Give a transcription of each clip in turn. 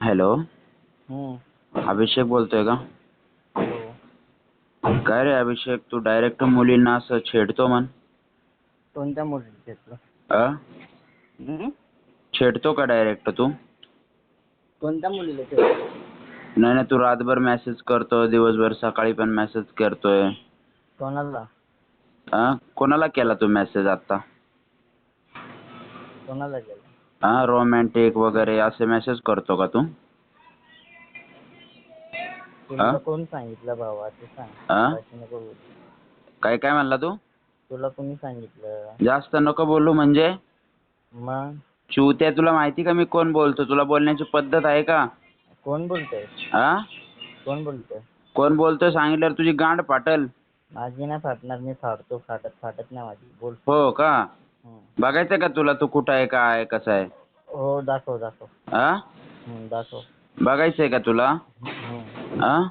Hello. अभिषेक बोलतोय का. काय रे अभिषेक? तू डायरेक्ट मुलींना असं छेडतो म्हण. कोणत्या अ हम्म? छेडतो का डायरेक्ट तू? कोणत्या मुलीला घेतलं नाही नाही तू रातभर मेसेज करतो दिवसभर सकाळी पण मेसेज करतोय. कोणाला? अ कोणाला केला तू मेसेज आता? कोणाला गेलं हा रोमॅन्टिक वगैरे असे मेसेज करतो का तू? तुला? कोण सांगितलं भावा? ते सांग? बाकी नको बोलू. काय काय म्हणला तू? तुला कोणी सांगितलं? जास्त नको बोलू म्हणजे? मग? चुत्या तुला माहिती का मी कोण बोलतो? तुला बोलण्याची पद्धत आहे का? कोण बोलतोय? हा? कोण बोलतोय? कोण बोलतोय सांगितल्यावर तुझी गांड फाटल? माझी नाही फाटणार मी फाडतो फाटत फाटत नाही माझी. बोल. हो का? हम्म. बघायचं का तुला? तू कुठं आहे काय आहे कसं आहे? हो दाखव दाखव. हा दाखव. बघायचंय का तुला. हा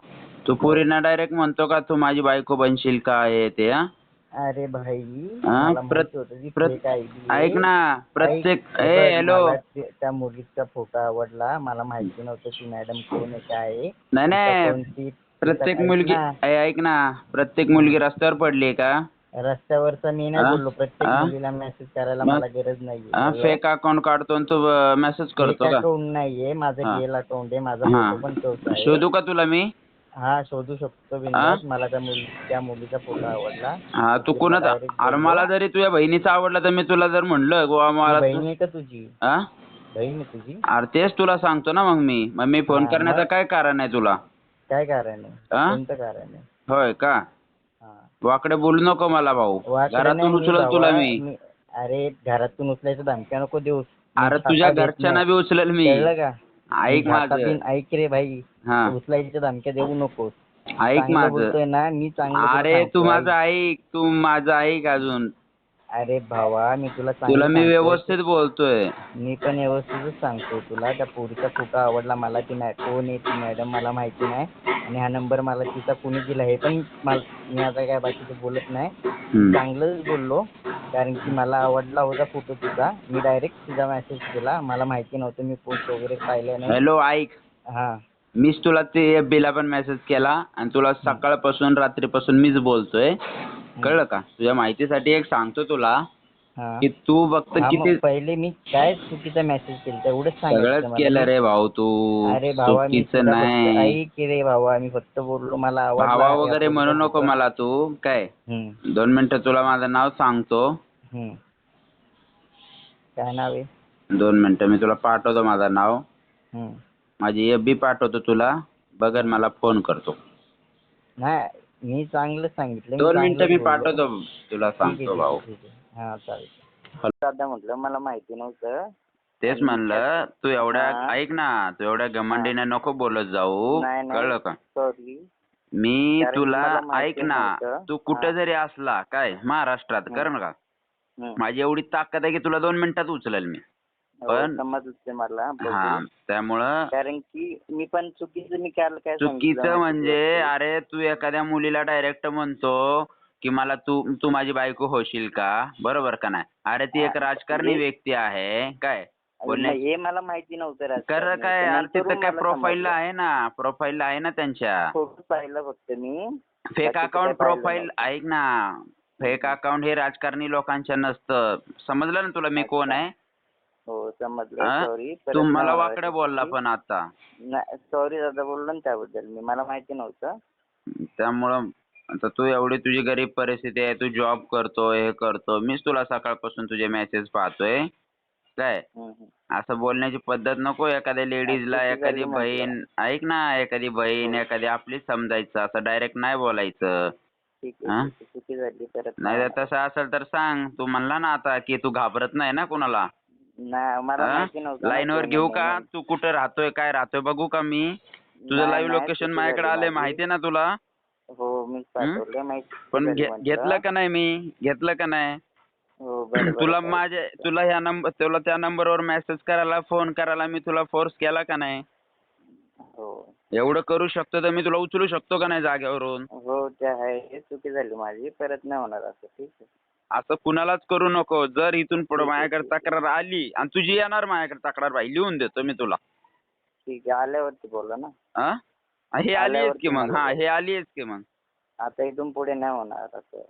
तू पोरींना डायरेक्ट म्हणतो का तू माझी बायको बनशील का आहे ते हा अरे भाई हा? मला प्रत- माहिती होतं ती प्रत- fake ID आहे. ऐक ना प्रत्येक ऐक, ए बघ, हॅलो मला ते- त्या मुलीचा फोटो आवडला. मला माहिती नव्हतं की मॅडम कोण आहे काय आहे. नाही तिचा नाही कोणती प्रत्येक मुलगी ना, ए, ऐक ना. प्रत्येक मुलगी रस्त्यावर पडली का? रस्त्यावरचा मी नाही? बोललो प्रत्येक हा? मुलीला मेसेज करायला मग? मला गरज नाहीये फेक अकाउंट काढतो आणि तू मेसेज करतो का अकाउंट नाहीये माझं हा. गेल अकाउंट आहे माझा हा. फोटो पण तोच आहे शोधू का तुला मी हा शोधू शकतो बिनधास्त. मला त्या मुली त्या मुलीचा फोटो आवडला हा तू कोणाचा अरे. मला जरी तुझ्या बहिणीचा आवडला तर मी तुला जर म्हणलं गोवा ती मला बहीण आहे का तुझी हा? बहीण आहे तुझी अरे तेच तुला सांगतो ना मग मी मग मी फोन हा, करण्याचं मग? काय कारण आहे तुला काय कारण आहे हा? कोणतं कारण आहे होय का वाकडे बोलू नको मला भाऊ. वाकडं घरातून नाही मी उचलल तुला भावा, मी. अरे घरातून उचलायचं धमक्या नको देऊस अरे तुझ्या घरच्यांना. बी उचलेल मी. कळलं का? ऐक माझं. ऐक रे भाई. हा. उचलायच्या धमक्या देऊ नकोस ऐक चांगलं माझं. बोलतोय ना मी चांगलं तुला अरे तू सांगतोय. माझं ऐक. तू माझं ऐक अजून. अरे भावा मी तुला चांगलं तुला मी. व्यवस्थित बोलतोय. मी पण व्यवस्थितच सांगतो तुला. त्या पोरीचा फोटो आवडला मला ती मॅ कोण आहे ती मॅडम मला माहिती नाही. आणि हा नंबर मला तिचा कोणी दिला हे पण मला मी आता काय बाकीचं बोलत नाही. हम्म. चांगलंच बोललो कारण की मला आवडला होता फोटो तुझा मी डायरेक्ट तुझा मेसेज केला. मला माहिती नव्हतं मी पोस्ट वगैरे पाहिलं नाही. हॅलो ऐक. हा. मीच तुला ते FB ला पण मेसेज केला. आणि तुला सकाळपासून रात्रीपासून मीच बोलतोय. कळलं का? तुझ्या माहितीसाठी एक सांगतो तुला हा. की तू फक्त हा, किती पहिले मी काय चुकीचा मेसेज केला तेवढंच सगळंच केलं. रे भाऊ तू. अरे भावा मी चुकीचं तुला फक्त नाही. ऐक रे भावा मी फक्त बोललो मला आवडला भावा वगैरे म्हणू नको. मला तू. काय? हम्म, दोन मिनिटं तुला माझं नाव सांगतो. हम्म. काय नाव आहे? दोन मिनिटं मी तुला पाठवतो माझं नाव. हम्म. माझी एफ बी पाठवतो तुला. बघ आणि मला फोन करतो. नाही मी चांगलं सांगितलं दोन मिनिटं मी. पाठवतो तुला सांगतो भाऊ. हा चालेल दादा म्हटलं मला माहिती नव्हतं तेच म्हणलं तू एवढ्या. ऐक ना तू एवढ्या घमंडीने नको बोलत जाऊ. कळलं का सॉरी मी तुला ऐक ना. तू कुठे. जरी असला काय महाराष्ट्रात कर ना का माझी एवढी ताकद आहे की तुला दोन मिनिटात उचलेल मी पण- मला हा बघू. त्यामुळं कारण की मी पण चुकीचं मी काय चुकीचं म्हणजे? अरे तू एखाद्या मुलीला डायरेक्ट म्हणतो की मला तू तू माझी बायको होशील का बरोबर का नाही अरे ती एक राजकारणी हे- व्यक्ती आहे काय बोलण्या- हे मला माहिती नव्हतं कर राजकारणी. काय अरे तिथं काय मला समजलं. आहे ना प्रोफाईलला आहे ना त्यांच्या फोटो पाहिलं फक्त मी फेक अकाउंट पाहिलं प्रोफाईल. ऐक ना फेक अकाउंट हे राजकारणी लोकांच्या नसतं समजलं ना तुला मी कोण आहे हो समजलं. हा? सॉरी तू मला वाकडं बोलला पण आता. सॉरी दादा बोललो ना त्याबद्दल. मी मला माहिती नव्हतं. त्यामुळं आता तू एवढी तुझी गरीब परिस्थिती आहे तू जॉब करतो हे करतो. मीच तुला सकाळपासून तुझे मेसेज पाहतोय. काय? हम्म, हम्म. असं बोलण्याची पद्धत नको एखाद्या लेडीजला एखादी झाली म्हटलं. बहीण ऐक ना एखादी बहीण हो. एखादी आपलीच समजायचं असं डायरेक्ट नाही बोलायचं. ठीक हा? आहे ठीक आहे. चुकी झाली परत नाही तर तसं असेल तर सांग. तू म्हणला ना आता की तू घाबरत नाही ना कुणाला? नाही मला? माहिती नव्हतं. ना लाईनवर कोण घेऊ का. तू कुठं राहतोय काय राहतोय बघू का मी? तुझं नाही, लाईव्ह नाही, लोकेशन माझ्याकडे आलंय. माहितीये ना तुला? हो मी पाठवलंय माहिती पण घे-. घेतलं का नाही मी? घेतलं का नाही? हो बरं, तुला बरं, माझे तुला ह्या नंबर तुला त्या नंबरवर मेसेज करायला फोन करायला मी तुला फोर्स केला का नाही? हो. एवढं करू शकतो तर मी तुला उचलू शकतो का नाही जागेवरून? हो ते आहे चुकी झाली माझी. परत नाही होणार असं ठीक आहे. असं कुणालाच करू नको. जर इथून पुढे माझ्याकडे तक्रार आली आणि तुझी येणार माझ्याकडे तक्रार भाई लिहून देतो मी तुला. ठीक आहे आल्यावरती बोला ना. हा हे आली की आल्यावरती मग? हा. हे आली की मग? आता इथून पुढे नाही होणार असं.